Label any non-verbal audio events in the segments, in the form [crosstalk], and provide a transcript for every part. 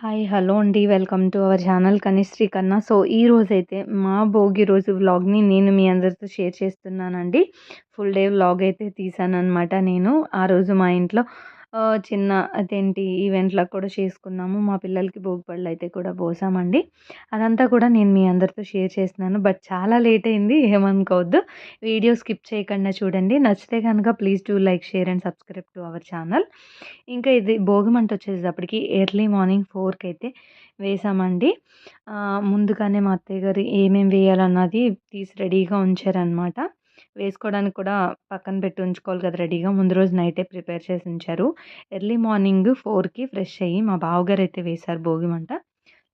Hi hello అండి. Welcome to our channel Kanishri Kanna. So ఈ రోజైతే మా భోగి రోజు వ్లాగ్ని నేను మీ అందరితో షేర్ చేస్తున్నానండి. ఫుల్ డే వ్లాగ్ అయితే తీసానమాట నేను. ఆ రోజు మా ఇంట్లో చిన్న అదేంటి ఈవెంట్లకు కూడా చేసుకున్నాము. మా పిల్లలకి భోగిపళ్ళు అయితే కూడా పోసామండి. అదంతా కూడా నేను మీ అందరితో షేర్ చేస్తున్నాను. బట్ చాలా లేట్ అయింది ఏమనుకోవద్దు. వీడియో స్కిప్ చేయకుండా చూడండి. నచ్చితే కనుక please do like share and subscribe to our channel. ఇంకా ఇది భోగిమంట వచ్చేటప్పటికి ఎర్లీ మార్నింగ్ ఫోర్కి అయితే వేసామండి. ముందుగానే మా అత్తయ్య గారు ఏమేమి వేయాలన్నది తీసి రెడీగా ఉంచారనమాట వేసుకోవడానికి కూడా పక్కన పెట్టి ఉంచుకోవాలి కదా రెడీగా. ముందు రోజు నైటే ప్రిపేర్ చేసి ఉంచారు. ఎర్లీ మార్నింగ్ ఫోర్కి ఫ్రెష్ అయ్యి మా బావగారు అయితే వేశారు భోగిమంట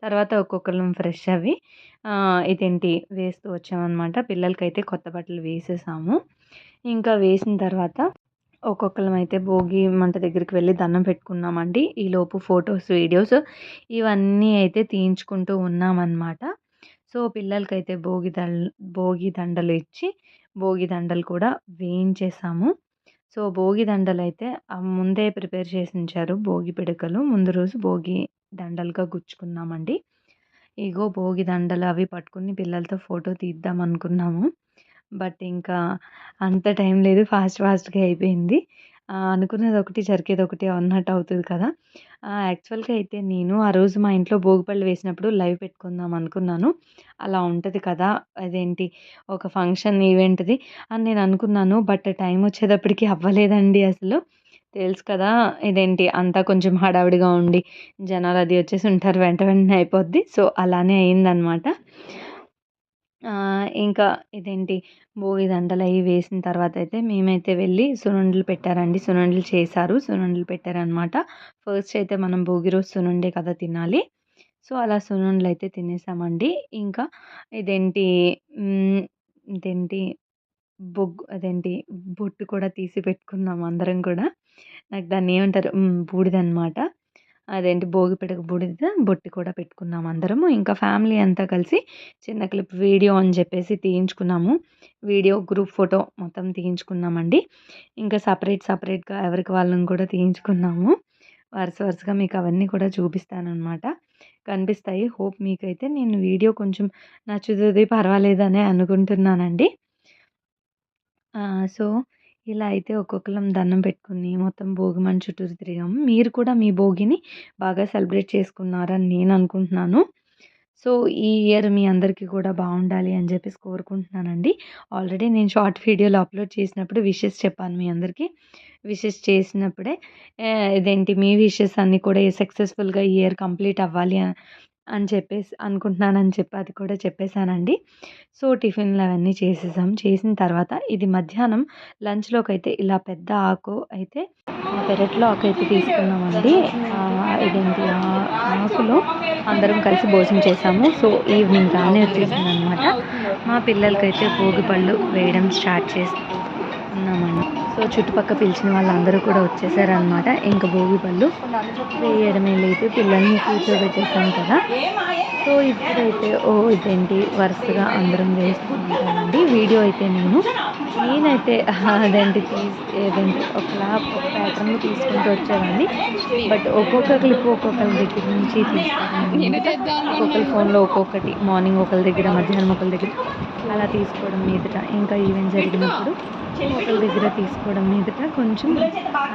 తర్వాత ఒక్కొక్కరు ఫ్రెష్ అవి ఇదేంటి వేస్తూ వచ్చామన్నమాట. పిల్లలకైతే కొత్త బట్టలు వేసేసాము. ఇంకా వేసిన తర్వాత ఒక్కొక్కరం అయితే భోగి మంట దగ్గరికి వెళ్ళి దండం పెట్టుకున్నామండి. ఈలోపు ఫొటోస్ వీడియోస్ ఇవన్నీ అయితే తీయించుకుంటూ ఉన్నామన్నమాట. సో పిల్లలకైతే భోగి దండ భోగి దండలు ఇచ్చి భోగి దండలు కూడా వేయించేసాము. సో భోగి దండలు అయితే ముందే ప్రిపేర్ చేసి ఉంచారు భోగి పిడకలు. ముందు రోజు భోగి దండలుగా గుచ్చుకున్నామండి. ఇగో భోగి దండలు అవి పట్టుకుని పిల్లలతో ఫోటో తీద్దాం అనుకున్నాము. బట్ ఇంకా అంత టైం లేదు. ఫాస్ట్ ఫాస్ట్గా అయిపోయింది. అనుకున్నది ఒకటి జరిగేది ఒకటి అన్నట్టు అవుతుంది కదా. యాక్చువల్గా అయితే నేను ఆ రోజు మా ఇంట్లో భోగిపళ్ళు వేసినప్పుడు లైవ్ పెట్టుకుందాం అనుకున్నాను. అలా ఉంటుంది కదా అదేంటి ఒక ఫంక్షన్ ఈవెంట్ది అని నేను అనుకున్నాను. బట్ టైం వచ్చేటప్పటికి అవ్వలేదండి అసలు. తెలుసు కదా ఇదేంటి అంతా కొంచెం హడావిడిగా ఉండి జనాలు అది వచ్చేసి ఉంటారు వెంట వెంటనే అయిపోద్ది. సో అలానే అయిందనమాట. ఇంకా ఇదేంటి? భోగి దండలు అవి వేసిన తర్వాత అయితే మేమైతే వెళ్ళి సునుండలు పెట్టారండి. సునుండలు చేశారు. సునుండలు పెట్టారనమాట ఫస్ట్ అయితే మనం భోగి రోజు సునుండే కదా తినాలి. సో అలా సునుండలు అయితే తినేసామండి. ఇంకా ఇదేంటి? ఇదేంటి? బొగ్గు అదేంటి? బొట్టు కూడా తీసి పెట్టుకున్నాం అందరం కూడా. నాకు దాన్ని ఏమంటారు? బూడిదనమాట అదేంటి భోగి పిడక బూడిద బొట్టి కూడా పెట్టుకున్నాము అందరము. ఇంకా ఫ్యామిలీ అంతా కలిసి చిన్న క్లిప్ వీడియో అని చెప్పేసి తీయించుకున్నాము. వీడియో గ్రూప్ ఫోటో మొత్తం తీయించుకున్నామండి. ఇంకా సపరేట్ సపరేట్గా ఎవరికి వాళ్ళని కూడా తీయించుకున్నాము. వరుస వరుసగా మీకు అవన్నీ కూడా చూపిస్తానమాట కనిపిస్తాయి. హోప్ మీకైతే నేను వీడియో కొంచెం నచ్చుతుంది పర్వాలేదనే అనుకుంటున్నానండి. సో ఇలా అయితే ఒక్కొక్కరం దండం పెట్టుకుని మొత్తం భోగి మంట చుట్టూరు తిరిగాము మీరు కూడా మీ భోగిని బాగా సెలబ్రేట్ చేసుకున్నారని నేను అనుకుంటున్నాను. సో ఈ ఇయర్ మీ అందరికీ కూడా బాగుండాలి అని చెప్పేసి కోరుకుంటున్నానండి. ఆల్రెడీ నేను షార్ట్ వీడియోలో అప్లోడ్ చేసినప్పుడు విషెస్ చెప్పాను మీ అందరికీ. విషెస్ చేసినప్పుడే ఇదేంటి మీ విషెస్ అన్నీ కూడా సక్సెస్ఫుల్గా ఈ ఇయర్ కంప్లీట్ అవ్వాలి అని చెప్పేసి అనుకుంటున్నానని చెప్పి అది కూడా చెప్పేశానండి. సో టిఫిన్లు అవన్నీ చేసేసాం. చేసిన తర్వాత ఇది మధ్యాహ్నం లంచ్లోకి అయితే ఇలా పెద్ద ఆకు అయితే పెరట్లో ఆకు అయితే తీసుకున్నామండి. ఇదేంటి? ఆకులో అందరం కలిసి భోజనం చేసాము. సో ఈవినింగ్ రానే వచ్చేసింది అనమాట మా పిల్లలకైతే భోగి పళ్ళు వేయడం స్టార్ట్ చేస్తున్నామండి. సో చుట్టుపక్కల పిలిచిన వాళ్ళందరూ కూడా వచ్చేసారనమాట ఇంకా భోగి పళ్ళు. వేయడమే లేదు పిల్లల్ని కూర్చోబెట్టేసాం కదా. సో ఇప్పుడైతే ఓ ఇదేంటి? వరుసగా అందరం వేసుకుంటామండి వీడియో అయితే నేను. నేనైతే అదేంటి? తీసి ఏదంటే? ఒకలా ఒక ప్యాటర్న్ తీసుకుంటూ వచ్చేవాడిని బట్ ఒక్కొక్క క్లిప్ ఒక్కొక్కరి దగ్గర నుంచి తీసుకున్నాను ఒక్కొక్కరి ఫోన్లో ఒక్కొక్కటి. మార్నింగ్ ఒకరి దగ్గర మధ్యాహ్నం ఒకరి దగ్గర. అలా తీసుకోవడం మీదట ఇంకా ఈవెంట్ జరిగినప్పుడు ఒకరి దగ్గర తీసుకోవడం మీదట కొంచెం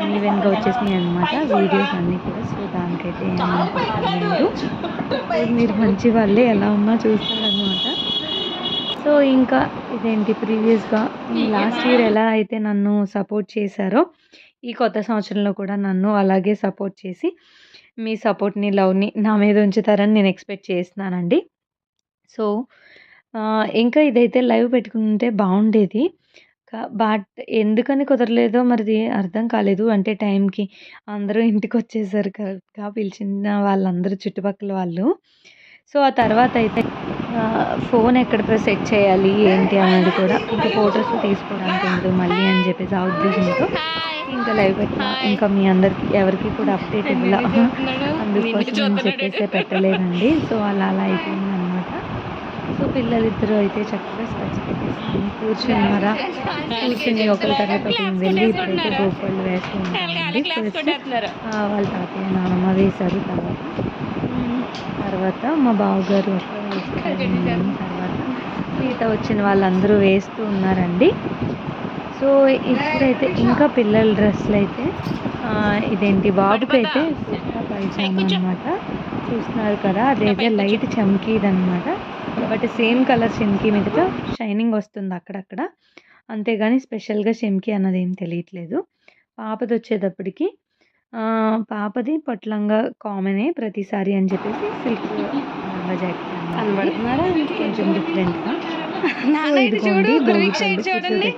ఈవెంట్గా వచ్చేసినాయి అనమాట వీడియోస్ అన్నీ కూడా సో దానికైతే ఏమనుకుంటారు మీరు మీరు మంచి వాళ్ళే ఎలా ఉన్నా చూస్తారనమాట సో ఇంకా ఇదేంటి ప్రీవియస్గా లాస్ట్ ఇయర్ ఎలా అయితే నన్ను సపోర్ట్ చేశారో ఈ కొత్త సంవత్సరంలో కూడా నన్ను అలాగే సపోర్ట్ చేసి మీ సపోర్ట్ని లవ్ని నా మీద ఉంచుతారని నేను ఎక్స్పెక్ట్ చేస్తున్నానండి. సో ఇంకా ఇదైతే లైవ్ పెట్టుకుంటే బాగుండేది. కా- బట్ ఎందుకని కుదరలేదో మరి అర్థం కాలేదు. అంటే టైంకి అందరూ ఇంటికి వచ్చేసారు కరెక్ట్గా పిలిచిన వాళ్ళందరూ చుట్టుపక్కల వాళ్ళు. సో ఆ తర్వాత అయితే ఫోన్ ఎక్కడ సెట్ చేయాలి ఏంటి అనేది కూడా ఇంకా ఫొటోస్ తీసుకోవడానికి ఉండదు మళ్ళీ అని చెప్పేసి ఆ ఉద్దేశంతో ఇంకా లైవ్ పెట్టిన. ఇంకా మీ అందరికి ఎవరికి కూడా అప్డేట్ ఇవ్వాల? అందుకోసం చెప్పేసి పెట్టలేదండి. సో అలా అలా అయిపోయింది సో పిల్లలిద్దరూ అయితే చక్కగా పెట్టేసుకొని కూర్చున్నారా కూర్చుని ఒకరి తర్వాత ఒకరు వెళ్ళి ఇప్పుడైతే గోపాలు వేస్తూ ఫస్ట్ వాళ్ళ తాతయ్య నానమ్మ వేశారు తర్వాత. తర్వాత మా బావగారు తర్వాత మిగతా వచ్చిన వాళ్ళందరూ వేస్తూ ఉన్నారండి. సో ఇప్పుడైతే ఇంకా పిల్లల డ్రెస్సులు అయితే ఇదేంటి బాబుకి అయితే పైజామా అనమాట చూస్తున్నారు కదా అదైతే లైట్ చమ్కీది అనమాట బట్ సేమ్ కలర్ చెమ్కీ మీదతో షైనింగ్ వస్తుంది అక్కడక్కడ. అంతేగాని స్పెషల్గా చెమ్కీ అన్నది ఏం తెలియట్లేదు. పాపది వచ్చేటప్పటికి పాపది పొట్లంగా కామనే ప్రతిసారి అని చెప్పేసి సిల్క్ లంగా జాకెట్ కనబడుతున్నారా? కొంచెం డిఫరెంట్గా చూడు చూడండి.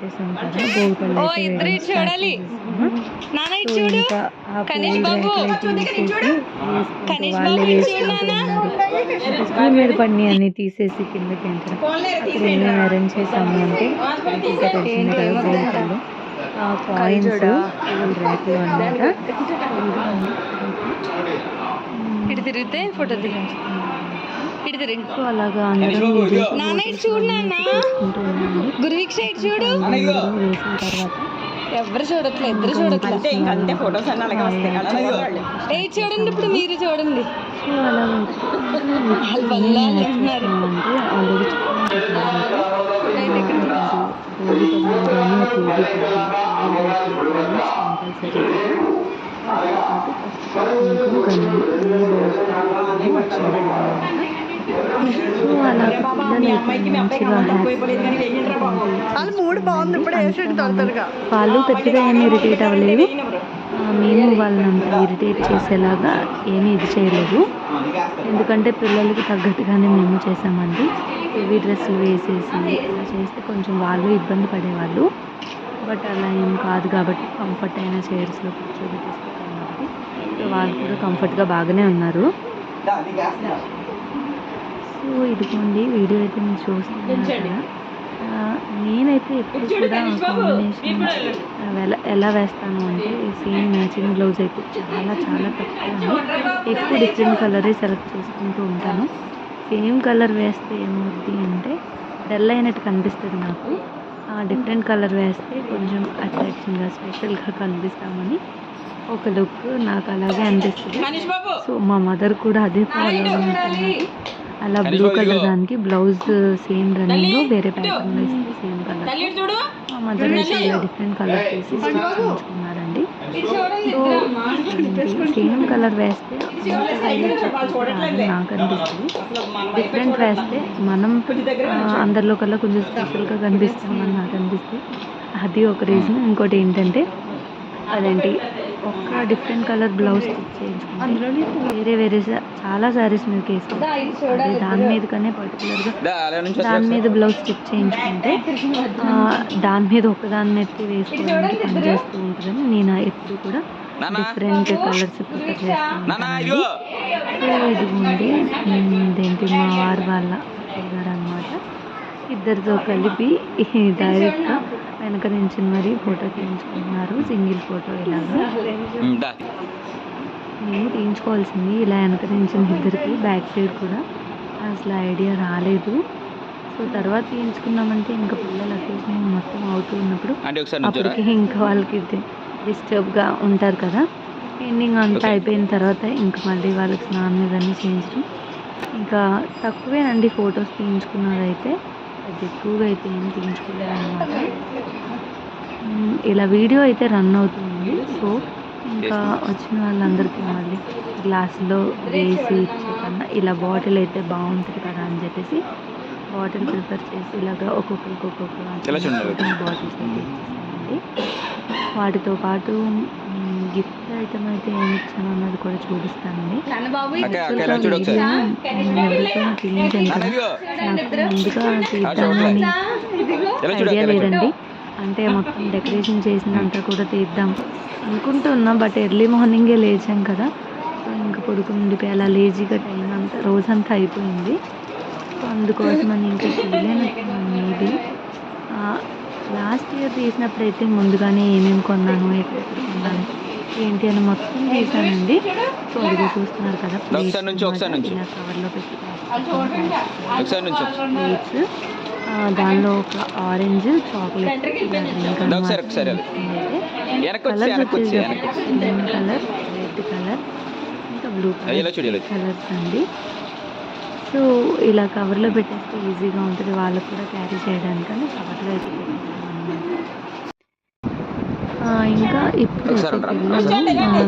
ఓ, ఇద్దరు ఇటు చూడాలి. నాన్న చూడు. కనీష్ బాబు. కనీష్ బాబు ఇటు చూడు నాన్న. స్కూల్ మీద పడిని అన్ని తీసేసి కిందకి అక్కడ అరేంజ్ చేసాము అంటే ఆ కాయిన్స్ ర్యాక్లో ఇటు తిరిగితే ఫోటో దిగు సో అలాగా నాన్న ఇటు చూడు నాన్న. గురువిక్ సైడ్ చూడు. ఎవరు చూడట్లే ఇద్దరు చూడట్లే. అంతే ఫొటోస్ అన్నీ అలాగే వస్తాయి. కదా ఏ చూడండి ఇప్పుడు మీరు చూడండి. వాళ్ళు బల్లాలు ఉన్నారు అంటే ఆల్రెడీ వాళ్ళు మూడు బాగుంది ఇప్పుడు వేసాడు త్వరగా వాళ్ళు పెద్దగా ఏమి ఇరిటేట్ అవ్వలేదు. మేము వాళ్ళని అంత ఇరిటేట్ చేసేలాగా ఏమీ ఇది చేయలేదు. ఎందుకంటే పిల్లలకి తగ్గట్టుగానే మేము చేసామండి హెవీ డ్రెస్సులు వేసేసి చేస్తే కొంచెం వాళ్ళు ఇబ్బంది పడేవాళ్ళు. బట్ అలా ఏం కాదు కాబట్టి కంఫర్ట్ అయిన చైర్స్లో కూర్చోబెట్టేసుకుంటాం కాబట్టి వాళ్ళు కూడా కంఫర్ట్గా బాగానే ఉన్నారు. సో ఇదిగోండి వీడియో అయితే నేను చూస్తున్నాను కదా. నేనైతే ఎప్పుడు కూడా కాంబినేషన్ ఎలా ఎలా వేస్తాను అంటే సేమ్ మ్యాచింగ్ బ్లౌజ్ అయితే. చాలా చాలా తక్కువ ఎక్కువ డిఫరెంట్ కలరే సెలెక్ట్ చేసుకుంటూ ఉంటాను. సేమ్ కలర్ వేస్తే ఏమవుద్ది అంటే డల్ అయినట్టు కనిపిస్తుంది నాకు. డిఫరెంట్ కలర్ వేస్తే కొంచెం అట్రాక్షన్గా స్పెషల్గా కనిపిస్తామని ఒక లుక్ నాకు అలాగే అనిపిస్తుంది. సో మా మదర్ కూడా అదే ఫాలో అవుతున్నారు అలా బ్లూ కలర్ దానికి బ్లౌజ్ సేమ్ రన్నింగ్ వేరే ప్యాటర్న్ వేస్తే సేమ్ కలర్ తల్లి చూడు. మా మదర్ అయితే ఇలా డిఫరెంట్ కలర్ తీసి స్టిచ్ చేయించుకున్నారండి సో సేమ్ కలర్ వేస్తే అంత హైలైట్ రాదని నాకు అనిపిస్తుంది. డిఫరెంట్ వేస్తే మనం అందరిలో కల్లా కొంచెం స్పెషల్గా కనిపిస్తామని నాకు అనిపిస్తుంది. అది ఒక రీజన్ ఇంకోటి ఏంటంటే అదేంటి? ఒక్క డిఫరెంట్ కలర్ బ్లౌజ్ స్టిచ్ చేయించుకుంటే వేరే వేరే సా- చాలా సారీస్ మీదకి వేసుకుంటాం అదే దాని మీద కనే పర్టికులర్గా దాని మీద బ్లౌజ్ స్టిచ్ చేయించుకుంటే ఆ, దాని మీద ఒకదాన్ని ఎత్తి వేసుకోవడానికి పనిచేస్తూ ఉంటుందని నేను ఎప్పుడు కూడా డిఫరెంట్ కలర్స్ ప్రిఫర్ చేస్తాను. సో ఇదిగోండి ఇదేంటి? మా వారు వాళ్ళ గారు అనమాట ఇద్దరితో కలిపి డైరెక్ట్గా వెనక నుంచి మరీ ఫోటో తీయించుకుంటున్నారు. సింగిల్ ఫోటో ఇలాగా. మేము తీయించుకోవాల్సింది. ఇలా వెనక నుంచి ఇద్దరికి బ్యాక్ సైడ్ కూడా అసలు ఐడియా రాలేదు. సో తర్వాత తీయించుకున్నామంటే ఇంకా పిల్లలు అకేషన్ మొత్తం అవుతూ ఉన్నప్పుడు అప్పటికి ఇంకా వాళ్ళకి డిస్టర్బ్గా ఉంటారు కదా. ఎండింగ్ అంతా అయిపోయిన తర్వాత ఇంకా మళ్ళీ వాళ్ళకి స్నానం ఇవన్నీ చేయించడం. ఇంకా తక్కువేనండి ఫొటోస్ తీయించుకున్నదైతే. అది ఎక్కువగా అయితే ఏం తీయించుకోలేదు అనమాట ఇలా వీడియో అయితే రన్ అవుతుంది. సో ఇంకా వచ్చిన వాళ్ళందరికీ మళ్ళీ గ్లాసులో వేసి ఇచ్చే కన్నా ఇలా బాటిల్ అయితే బాగుంటుంది కదా అని చెప్పేసి బాటిల్ ప్రిఫర్ చేసి ఇలాగా ఒక్కొక్కరికి? ఒక్కొక్క బాటిల్స్ ఇచ్చేసానండి వాటితో పాటు ఐటమ్ అయితే ఏమి ఇచ్చాను అన్నది కూడా చూపిస్తానండి. ఎవరికైనా నాకు ఐడియా అక్క ఇలా చూడు. లేదండి. అంటే మొత్తం డెకరేషన్ చేసినంతా కూడా తీద్దాం. అనుకుంటున్నా బట్ ఎర్లీ మార్నింగే లేచాం కదా. సో ఇంకా పడుకుని ఉండిపోయి అలా లేజీగా టైం అంతా రోజంతా అయిపోయింది. సో అందుకోసమని ఇంకా మేబీ. లాస్ట్ ఇయర్ తీసినప్పుడు అయితే ముందుగానే ఏమేమి కొన్నాను ఎక్కడెక్కడ కొన్నాను. ఏంటి అని మొత్తం తీసానండి. సో అదిగో చూస్తున్నారు కదా ఒకసారి నుంచి, ఒకసారి నుంచి. కవర్లో పెట్టి ఒకసారి నుంచి. ప్లేట్స్ దానిలో ఒక ఆరెంజ్ చాక్లెట్ ఒకసారి, వచ్చి గ్రీన్ కలర్ రెడ్ కలర్ ఇంకా బ్లూ కలర్. కలర్స్ అండి. సో ఇలా కవర్లో పెట్టేస్తే ఈజీగా ఉంటుంది. వాళ్ళకు కూడా క్యారీ చేయడానికని కవర్లో అయితే ఇంకా ఇప్పుడు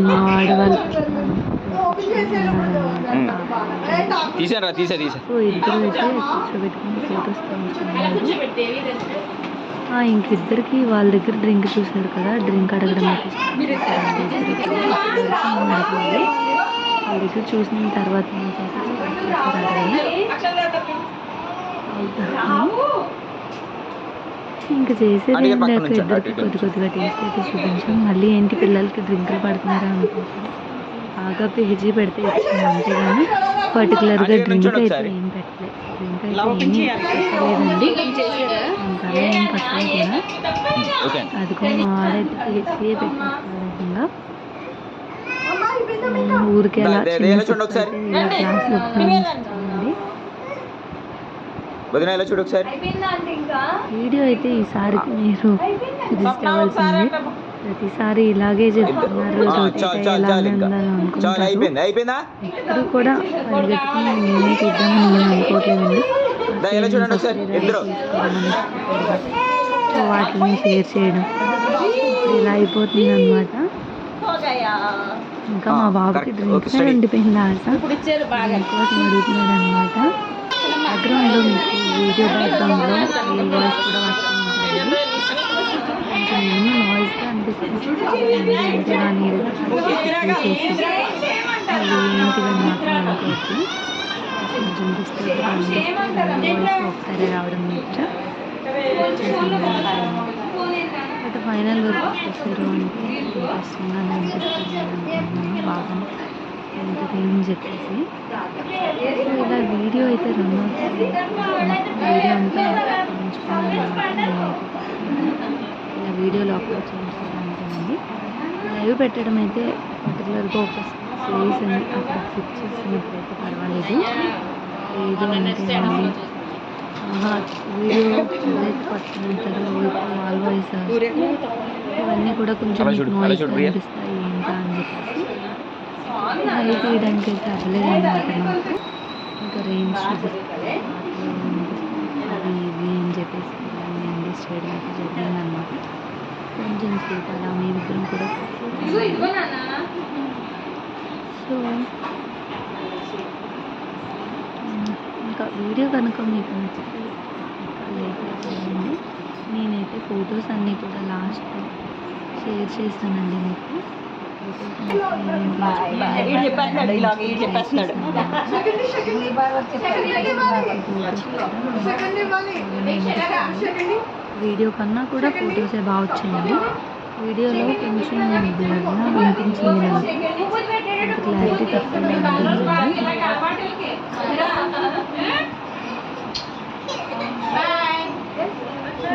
మా- ఆడవాళ్ళు. తీసారా తీసా తీసా. ఇద్దరు అయితే కూర్చోబెట్టుకుని ఫొటోస్ తీసుకున్నారు ఇంకిద్దరికి వాళ్ళ దగ్గర డ్రింక్ చూసారు కదా డ్రింక్ అడగడం. వాళ్ళ దగ్గర చూసిన తర్వాత నుంచి అయితే start చేశారు అడగడం. అవుతాను. ఇంకా చేసేది ఇద్దరికి కొద్ది కొద్దిగా టేస్ట్ అయితే చూపించాం. మళ్ళీ ఏంటి పిల్లలకి డ్రింకులు పడుతున్నారా అనుకుంటాం బాగా పేజీ పెడితే ఇచ్చాము అంతేగాని పర్టికులర్గా డ్రింక్ అయితే. ఏం పెట్టలేదు డ్రింక్ అయితే ఏం పెట్టలేదండి. ఇంకా ఏం పట్టలేదు కూడా అదిగో మా వాడైతే పేజీ పెట్టేస్తున్నాడు ఊరికే అలా దా- దా- చిన్న ఇలా చూడండి sips ఒకసారి. అయితే ఇలా గ్లాసులో పోయించుకోండి వదిన ఇలా చూడు ఒకసారి. వీడియో అయితే ఈసారికి మీరు అవ్వాల్సింది ప్రతిసారి ఇలాగే చెప్తున్నారు. అయిపోయింది కూడా పరిగెత్తుకుని నేనే తీద్దామని నేను అనుకోవట్లేదండి వాటిని షేర్ చేయడం. ఇలా అయిపోతుంది అనమాట ఇంకా మా బాబుకి correct. Drink Okay, steady. ఉండిపోయింది కోసం అడుగుతున్నాడు అనమాట బ్యాక్గ్రౌండ్లో మీకు వీడియో బ్యాక్గ్రౌండ్లో ఈ వాయిస్ కూడా వస్తూ ఉంటుంది కొంచెం ఏమో నాయిస్గా అనిపిస్తుంది. చేసి ఏంటిదని మాత్రం అనుకోవద్దు కొంచెం డిస్టర్బ్గా అనిపిస్తుంది వాయిస్ ఒకసారి రావడం వచ్చా? బట్ ఫైనల్ వర్క్ చేశారు అంటే ఇంట్రెస్టింగ్గా అనిపిస్తుంది. అనుకుంటున్నాను బాగా ఎంతసేపు చెప్పేసి. సో ఇలా వీడియో అయితే రన్ అవుతుంది. వీడియో అంతా ఇలా వీడియోలో అప్లోడ్ చేస్తానంటేనండి లైవ్ పెట్టడం అయితే పర్టికులర్గా ఒక స్పేస్ అని అక్కడ ఫిక్స్ చేసినట్లయితే పర్వాలేదు. లేదు అంటే మళ్ళీ వీడియో ఏదైతే పట్టుకుంటారో వాల్ వాయిస్ ఇవన్నీ కూడా కొంచెం నాయిస్. అనిపిస్తాయి. అని లైవ్ తీయడానికి అయితే అవ్వలేదు అనమాట నాకు ఇంకా రేంజ్ చూపిస్తాను అది ఇది అని చెప్పేసి పిల్లల్ని ఎంగేజ్ చేయడం అయితే జరిగింది అనమాట కొంచెం సేపు అలా మేమిద్దరం కూడా సో ఇంకా వీడియో కనుక మీకు నచ్చితే లైక్ చేయండి. నేనైతే ఫొటోస్ అన్నీ కూడా లాస్ట్ షేర్ చేస్తానండి మీకు. వీడియో కన్నా కూడా ఫొటోసే బాగా వచ్చాయండి. వీడియోలో కొంచెం అనిపించింది నాకు క్లారిటీ తక్కువగా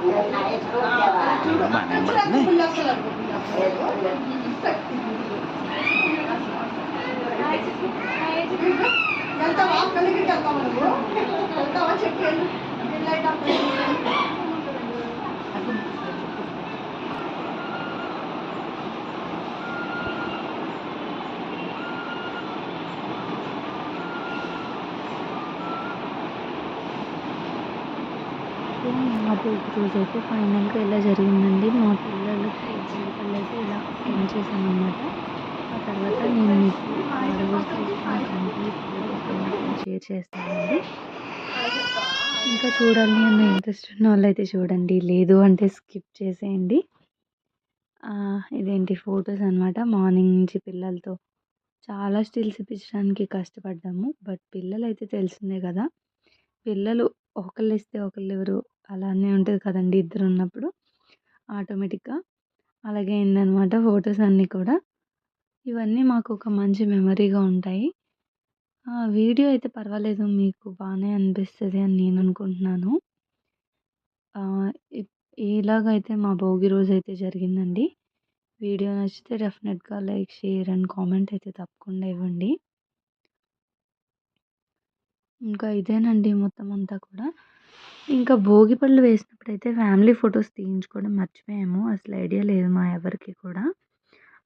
అయితే ఇది ఒక అడుగుతాను ఉన్నారండి ఇప్పుడు కూడా సో అలా అయితే మ్యారేజ్ చేస్తూ వచ్చానమాట కొన్ని ఎక్కువ ఉంది. తర్వాత అయితే ఇంకా పిల్లల్ని కూడా కవర్ చేసాం కొంచెం సేపు అలా కవర్ బాగానే పడుతుంది. వెళ్తావా కలిగిరికి వెళ్తావా నువ్వు వెళ్తావా చెక్ లైట్ సో మా రోజు అయితే ఫైనల్గా ఇలా జరిగిందండి. మా పిల్లలు ఎగ్జాంపుల్ అయితే ఇలా ఎండ్ చేశామన్నమాట. ఆ తర్వాత నేను మీకు కంప్లీట్ షేర్ చేస్తానండి. ఇంకా చూడాలి అన్న ఇంట్రెస్ట్ ఉన్న వాళ్ళైతే చూడండి. లేదు అంటే స్కిప్ చేసేయండి. ఇదేంటి ఫొటోస్ అనమాట మార్నింగ్ నుంచి పిల్లలతో చాలా స్టిల్స్ ఇప్పించడానికి కష్టపడ్డాము. బట్ పిల్లలు అయితే తెలిసిందే కదా. పిల్లలు ఒకళ్ళు ఇస్తే ఒకళ్ళు ఎవరు అలానే ఉంటుంది కదండి ఇద్దరు ఉన్నప్పుడు ఆటోమేటిక్గా అలాగే అయిందనమాట ఫొటోస్ అన్నీ కూడా ఇవన్నీ మాకు ఒక మంచి మెమరీగా ఉంటాయి వీడియో అయితే పర్వాలేదు మీకు బాగానే అనిపిస్తుంది అని నేను అనుకుంటున్నాను. ఇలాగైతే మా భోగి రోజు అయితే జరిగిందండి. వీడియో నచ్చితే డెఫినెట్‌గా లైక్, షేర్ అండ్ కామెంట్ అయితే తప్పకుండా ఇవ్వండి. ఇంకా ఇదేనండి మొత్తం అంతా కూడా. ఇంకా భోగి పళ్ళు వేసినప్పుడైతే ఫ్యామిలీ ఫొటోస్ తీయించుకోవడం మర్చిపోయాము. అసలు ఐడియా లేదు మా ఎవరికి కూడా.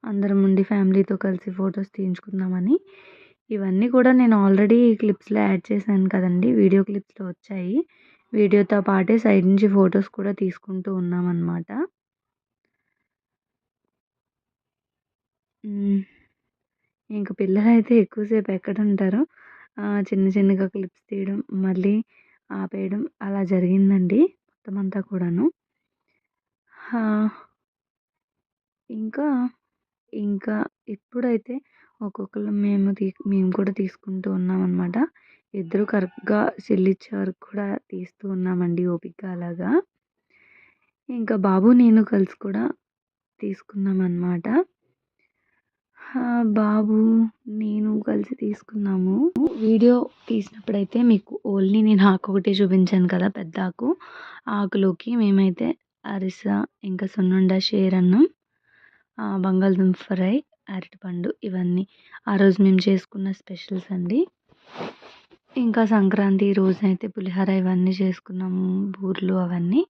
అందరం ఉండి ఫ్యామిలీతో కలిసి ఫొటోస్ తీయించుకుందామని. ఇవన్నీ కూడా నేను ఆల్రెడీ క్లిప్స్‌లో యాడ్ చేశాను కదండి వీడియో క్లిప్స్‌లో వచ్చాయి. వీడియోతో పాటే సైడ్ నుంచి ఫొటోస్ కూడా తీసుకుంటూ ఉన్నామన్నమాట ఇంకా ఇంక పిల్లలైతే ఎక్కువసేపు ఎక్కడ ఉంటారు చిన్న చిన్నగా క్లిప్స్ తీయడం, మళ్ళీ ఆపేయడం అలా జరిగిందండి మొత్తం అంతా కూడాను. ఇంకా, ఇంకా ఇప్పుడైతే ఒక్కొక్కరు మేము తీ మేము కూడా తీసుకుంటూ ఉన్నామనమాట. ఇద్దరు కరెక్ట్‌గా చెల్లిచ్చే వరకు కూడా తీస్తూ ఉన్నామండి ఓపికగా అలాగా. ఇంకా బాబు, నేను కలిసి కూడా తీసుకున్నాం అనమాట బాబు, నేను కలిసి తీసుకున్నాము. వీడియో తీసినప్పుడైతే మీకు ఓన్లీ నేను ఆకొకటే చూపించాను కదా! పెద్ద ఆకు. ఆకులోకి మేమైతే అరిస, ఇంకా సున్నుండ, షేర్ అన్నం బంగాళదుంప ఫ్రై, అరటిపండు ఇవన్నీ ఆ రోజు మేము చేసుకున్న స్పెషల్స్ అండి. ఇంకా సంక్రాంతి రోజైతే పులిహోర ఇవన్నీ చేసుకున్నాము. బూరెలు అవన్నీ.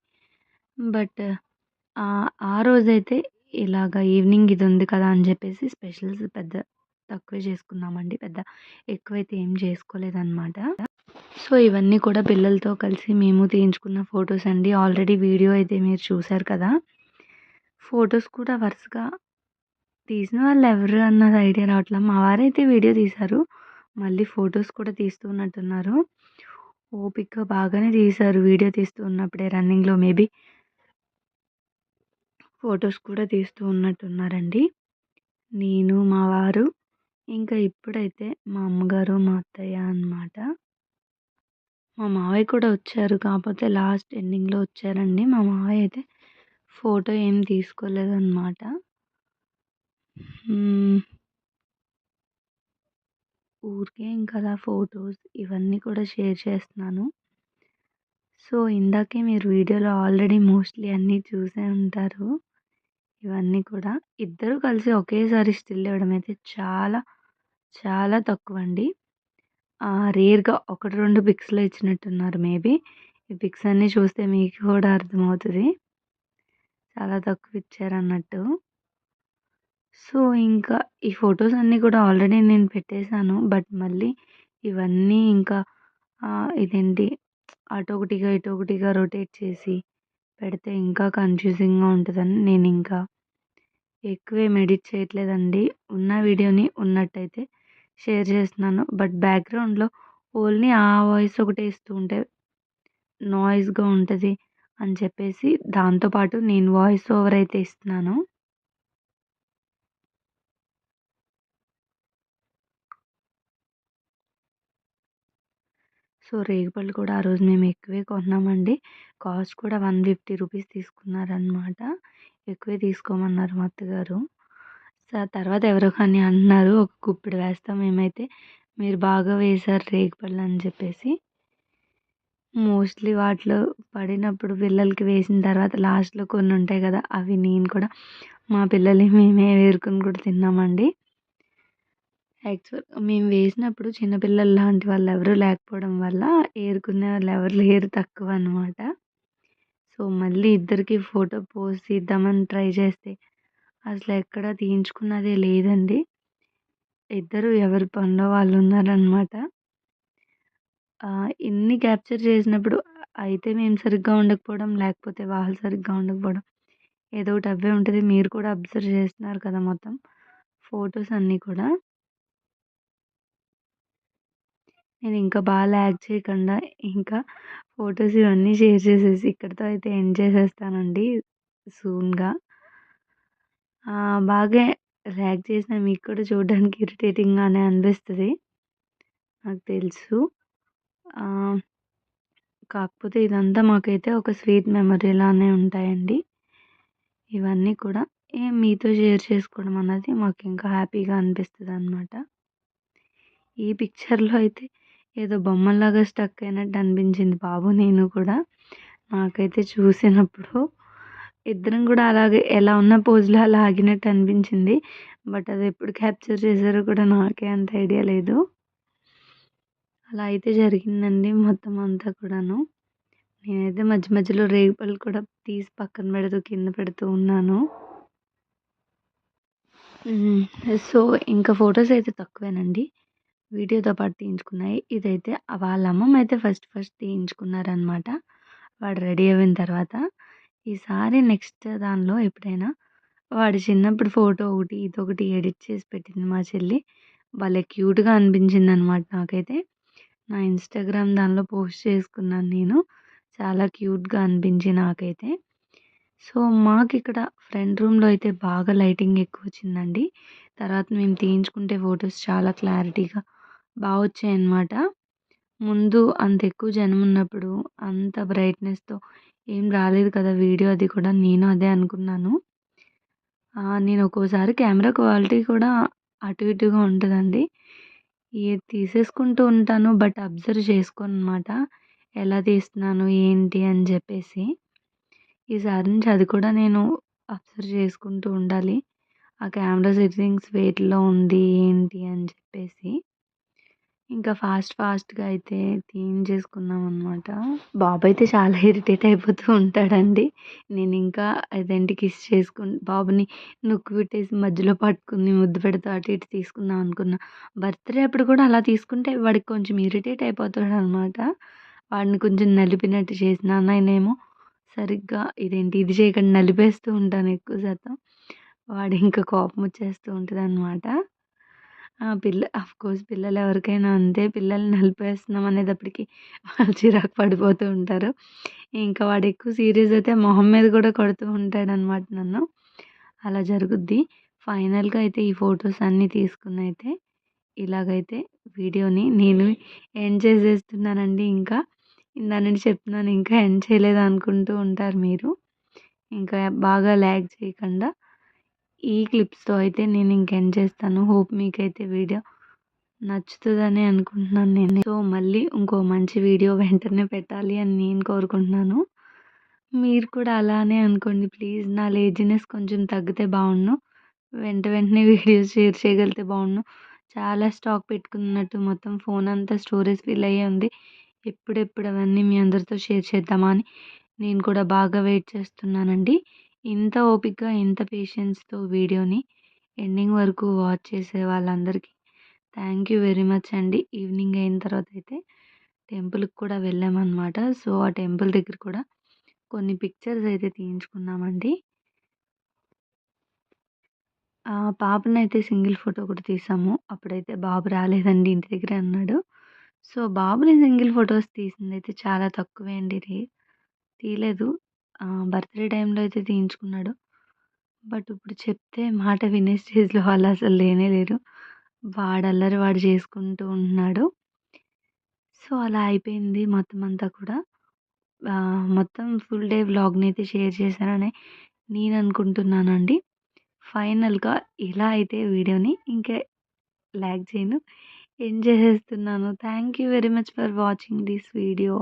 బట్ ఆ రోజైతే ఇలాగ ఈవినింగ్ ఇది ఉంది కదా! అని చెప్పేసి స్పెషల్స్ పెద్ద తక్కువే చేసుకున్నామండి. పెద్ద ఎక్కువైతే ఏం చేసుకోలేదన్నమాట సో, ఇవన్నీ కూడా పిల్లలతో కలిసి మేము తీయించుకున్న ఫొటోస్ అండి. ఆల్రెడీ వీడియో అయితే మీరు చూసారు కదా! ఫొటోస్ కూడా వరుసగా తీసిన వాళ్ళు ఎవరు అన్నది ఐడియా రావట్లేదు. మా వారైతే వీడియో తీశారు. మళ్ళీ ఫొటోస్ కూడా తీస్తూ ఉన్నట్టున్నారు. బాగానే తీశారు వీడియో తీస్తూ ఉన్నప్పుడే రన్నింగ్‌లో మేబీ ఫోటోస్ కూడా తీస్తూ ఉన్నట్టున్నారండి. నేను, మా వారు, ఇంకా ఇప్పుడైతే మా అమ్మగారు, మా అత్తయ్య అనమాట. మా మావయ్య కూడా వచ్చారు. కాకపోతే లాస్ట్ ఎండింగ్‌లో వచ్చారండి. మా మావయ్య అయితే ఫోటో ఏం తీసుకోలేదన్నమాట ఊరికే ఇంకా అలా ఫొటోస్ ఇవన్నీ కూడా షేర్ చేస్తున్నాను. సో, ఇందాకే మీరు వీడియోలో ఆల్రెడీ మోస్ట్‌లీ అన్నీ చూసే ఉంటారు. ఇవన్నీ కూడా. ఇద్దరు కలిసి ఒకేసారి స్టిల్ ఇవ్వడం అయితే చాలా, చాలా తక్కువ అండి రేర్‌గా 1, 2 పిక్స్‌లో ఇచ్చినట్టున్నారు మేబీ. ఈ పిక్స్ అన్నీ చూస్తే మీకు కూడా అర్థమవుతుంది చాలా తక్కువ ఇచ్చారన్నట్టు. సో, ఇంకా ఈ ఫొటోస్ అన్నీ కూడా ఆల్రెడీ నేను పెట్టేసాను. బట్ మళ్ళీ ఇవన్నీ ఇంకా ఇదేంటి అటు ఒకటిగా ఇటు ఇటొకటిగా రొటేట్ చేసి పెడితే ఇంకా కన్‌ఫ్యూజింగ్‌గా ఉంటుందని నేను ఇంకా ఎక్కువ ఎక్కువేం ఎడిట్ చేయట్లేదండి. ఉన్న వీడియోని ఉన్నట్టయితే షేర్ చేస్తున్నాను. బట్ బ్యాక్‌గ్రౌండ్‌లో ఓన్లీ ఆ వాయిస్ ఒకటే ఇస్తూ ఉంటే నాయిస్‌గా ఉంటుంది అని చెప్పేసి దాంతో పాటు నేను వాయిస్ ఓవర్ అయితే ఇస్తున్నాను. సో, రేగిపళ్ళు కూడా ఆ రోజు మేము ఎక్కువే కొన్నామండి. కాస్ట్ కూడా 150 రూపీస్ తీసుకున్నారనమాట. ఎక్కువే తీసుకోమన్నారు మా అత్తగారు. సో, తర్వాత ఎవరో కానీ అంటున్నారు ఒక గుప్పెడు వేస్తాం మేమైతే. మీరు బాగా వేశారు రేగిపళ్ళు అని చెప్పేసి. మోస్ట్‌లీ వాటిలో పడినప్పుడు పిల్లలకి వేసిన తర్వాత లాస్ట్‌లో కొన్ని ఉంటాయి కదా! అవి నేను కూడా మా పిల్లలు మేమే వేరుకుని కూడా తిన్నామండి. యాక్చువల్ మేము వేసినప్పుడు చిన్నపిల్లలు లాంటి వాళ్ళు ఎవరు లేకపోవడం వల్ల ఏరుకునే వాళ్ళు ఎవరు [laughs] లేరు తక్కువనమాట. సో, మళ్ళీ ఇద్దరికి ఫోటో పోస్ట్ ఇద్దామని ట్రై చేస్తే అసలు ఎక్కడ తీయించుకున్నదే లేదండి. ఇద్దరు ఎవరి పనిలో వాళ్ళు ఉన్నారనమాట. ఇన్ని క్యాప్చర్ చేసినప్పుడు అయితే మేము సరిగ్గా ఉండకపోవడం, లేకపోతే వాళ్ళు సరిగ్గా ఉండకపోవడం ఏదో ఒకటి అవే ఉంటుంది మీరు కూడా అబ్జర్వ్ చేస్తున్నారు కదా! మొత్తం ఫోటోస్ అన్నీ కూడా. నేను ఇంకా బాగా ల్యాగ్ చేయకుండా ఇంకా ఫోటోస్ ఇవన్నీ షేర్ చేసేసి ఇక్కడితో అయితే ఎండ్ చేసేస్తానండి సూన్‌గా. బాగా ర్యాక్ చేసిన మీకు కూడా చూడడానికి ఇరిటేటింగ్‌గానే అనిపిస్తుంది నాకు తెలుసు. కాకపోతే ఇదంతా మాకైతే ఒక స్వీట్ మెమరీలానే ఉంటాయండి. ఇవన్నీ కూడా ఏ మీతో షేర్ చేసుకోవడం అన్నది మాకు ఇంకా హ్యాపీగా అనిపిస్తుంది అనమాట ఈ పిక్చర్లో అయితే ఏదో బొమ్మలాగా స్టక్ అయినట్టు అనిపించింది బాబు నేను కూడా. నాకైతే చూసినప్పుడు ఇద్దరం కూడా అలాగే ఎలా ఉన్న పోజ్లో అలా ఆగినట్టు అనిపించింది. బట్ అది ఎప్పుడు క్యాప్చర్ చేశారో కూడా నాకే అంత ఐడియా లేదు. అలా అయితే జరిగిందండి మొత్తం అంతా కూడాను. నేనైతే మధ్య మధ్యలో రేపలు కూడా తీసి పక్కన పెడుతూ కింద పెడుతూ ఉన్నాను. సో ఇంకా ఫొటోస్ అయితే తక్కువేనండి. వీడియోతో పాటు తీయించుకున్నాయి. ఇదైతే వాళ్ళ అమ్మమ్మ అయితే ఫస్ట్ ఫస్ట్ తీయించుకున్నారనమాట వాడు రెడీ అయిన తర్వాత ఈసారి నెక్స్ట్ దానిలో ఎప్పుడైనా వాడు చిన్నప్పుడు ఫోటో ఒకటి ఇదొకటి ఎడిట్ చేసి పెట్టింది మా చెల్లి. భలే క్యూట్గా అనిపించింది అనమాట నాకైతే. నా ఇన్స్టాగ్రామ్ దానిలో పోస్ట్ చేసుకున్నాను నేను. చాలా క్యూట్గా అనిపించి నాకైతే. సో మాకు ఇక్కడ ఫ్రంట్ రూమ్లో అయితే బాగా లైటింగ్ ఎక్కువ వచ్చిందండి తర్వాత మేము తీయించుకుంటే ఫొటోస్ చాలా క్లారిటీగా బాగా వచ్చాయి అన్నమాట ముందు అంత ఎక్కువ జనం ఉన్నప్పుడు అంత బ్రైట్నెస్తో ఏం రాలేదు కదా వీడియో అది కూడా నేను అదే అనుకున్నాను. నేను ఒక్కోసారి కెమెరా క్వాలిటీ కూడా అటు ఇటుగా ఉంటుందండి. ఏది తీసేసుకుంటూ ఉంటాను బట్ అబ్జర్వ్ చేసుకోను అనమాట ఎలా తీస్తున్నాను ఏంటి అని చెప్పేసి. ఈసారి నుంచి అది కూడా నేను అబ్జర్వ్ చేసుకుంటూ ఉండాలి. ఆ కెమెరా సెట్టింగ్స్ వేటిలో ఉంది ఏంటి అని చెప్పేసి. ఇంకా ఫాస్ట్ ఫాస్ట్గా అయితే చేసుకున్నాం అనమాట బాబు అయితే చాలా ఇరిటేట్ అయిపోతూ ఉంటాడండి. నేను ఇంకా అదేంటి కిస్ చేసుకుని బాబుని నొక్కు పెట్టేసి మధ్యలో పట్టుకుని ముద్దు పెడతా అటు ఇటు తీసుకుందాం అనుకున్నా. బర్త్డే అప్పుడు కూడా అలా తీసుకుంటే వాడికి కొంచెం ఇరిటేట్ అయిపోతాడు అనమాట వాడిని కొంచెం నలిపినట్టు చేసిన నేనేమో సరిగ్గా ఇదేంటి ఇది చేయకుండా నలిపేస్తూ ఉంటాను ఎక్కువ శాతం. వాడు ఇంకా కోపం వచ్చేస్తూ ఉంటుంది అనమాట పిల్ల కోర్స్ పిల్లలు ఎవరికైనా అంతే పిల్లల్ని నలిపేస్తున్నాం అనేటప్పటికి వాళ్ళు చిరాకు పడిపోతూ ఉంటారు. ఇంకా వాడు ఎక్కువ సీరియస్ అయితే మొహం మీద కూడా కొడుతూ ఉంటాడు అనమాట నన్ను. అలా జరుగుద్ది. ఫైనల్గా అయితే ఈ ఫొటోస్ అన్నీ తీసుకుని అయితే ఇలాగైతే వీడియోని నేను ఎండ్ చేసేస్తున్నానండి ఇంకా. ఇందానండి చెప్తున్నాను ఇంకా ఎండ్ చేయలేదు అనుకుంటూ ఉంటారు మీరు. ఇంకా బాగా ల్యాగ్ చేయకుండా ఈ క్లిప్స్తో అయితే నేను ఇంక ఎండ్ చేస్తాను. హోప్ మీకైతే వీడియో నచ్చుతుందని అనుకుంటున్నాను నేను. సో మళ్ళీ ఇంకో మంచి వీడియో వెంటనే పెట్టాలి అని నేను కోరుకుంటున్నాను. మీరు కూడా అలానే అనుకోండి. ప్లీజ్ నా లేజినెస్ కొంచెం తగ్గితే బాగుండు. వెంట వెంటనే వీడియోస్ షేర్ చేయగలిగితే బాగుండు. చాలా స్టాక్ పెట్టుకున్నట్టు మొత్తం ఫోన్ అంతా స్టోరేజ్ ఫిల్ అయ్యే ఉంది. ఎప్పుడెప్పుడు అవన్నీ మీ అందరితో షేర్ చేద్దామా అని నేను కూడా బాగా వెయిట్ చేస్తున్నానండి. ఇంత ఓపికగా ఇంత పేషెన్స్తో వీడియోని ఎండింగ్ వరకు వాచ్ చేసే వాళ్ళందరికీ థ్యాంక్ యూ వెరీ మచ్ అండి. ఈవినింగ్ అయిన తర్వాత అయితే టెంపుల్కి కూడా వెళ్ళామన్నమాట. సో ఆ టెంపుల్ దగ్గర కూడా కొన్ని పిక్చర్స్ అయితే తీయించుకున్నామండి. పాపనైతే సింగిల్ ఫోటో కూడా తీసాము. అప్పుడైతే బాబు రాలేదండి ఇంటి దగ్గర అన్నాడు. సో బాబుని సింగిల్ ఫొటోస్ తీసింది అయితే చాలా తక్కువే అండి రే తీయలేదు. బర్త్డే టైంలో అయితే తీయించుకున్నాడు. బట్ ఇప్పుడు చెప్తే మాట వినే స్టేజ్లో వాళ్ళు అసలు లేనే లేరు. వాడు అల్లరి వాడు చేసుకుంటూ ఉంటున్నాడు. సో అలా అయిపోయింది మొత్తం అంతా కూడా. మొత్తం ఫుల్ డే వ్లాగ్ని అయితే షేర్ చేశానని నేను అనుకుంటున్నానండి. ఫైనల్గా ఇలా అయితే వీడియోని ఇంకా ల్యాక్ చేయను. ఎంజాయ్ చేస్తున్నాను. Thank you very much for watching this video.